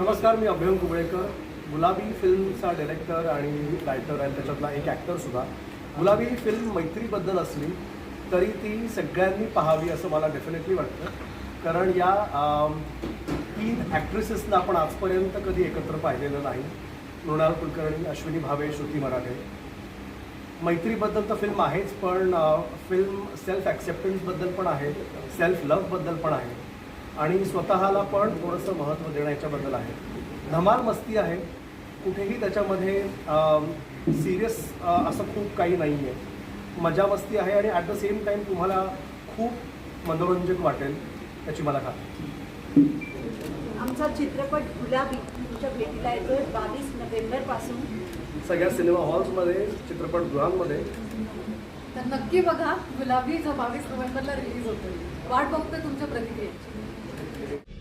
नमस्कार मी अभयंग कुबळेकर गुलाबी फिल्मचा डिरेक्टर आणि रायटर आणि त्याच्यातला एक ॲक्टरसुद्धा गुलाबी फिल्म मैत्रीबद्दल असली तरी ती सगळ्यांनी पाहावी असं मला डेफिनेटली वाटतं. कारण या तीन ॲक्ट्रेसेसना आपण आजपर्यंत कधी एकत्र पाहिलेलं नाही. मृणाल कुलकर्णी अश्विनी भावे श्रुती मराठे. मैत्रीबद्दल तर फिल्म आहेच पण फिल्म सेल्फ ॲक्सेप्टन्सबद्दल पण आहे सेल्फ लव्हबद्दल पण आहे. आणि स्वतःला पण थोडंसं महत्त्व देणं याच्याबद्दल आहे. धमाल मस्ती आहे. कुठेही त्याच्यामध्ये सिरियस असं खूप काही नाही आहे मजा मस्ती आहे आणि ॲट द सेम टाईम तुम्हाला खूप मनोरंजक वाटेल याची मला खात्री. आमचा चित्रपट गुलाबी तुमच्या भेटीला येतोय बावीस नोव्हेंबरपासून. सगळ्या सिनेमा हॉल्समध्ये चित्रपटगृहांमध्ये तर नक्की बघा गुलाबी जो बावीस नोव्हेंबरला रिलीज होतोय. वाट बघतोय तुमच्या प्रतिक्रियेची. Thank you.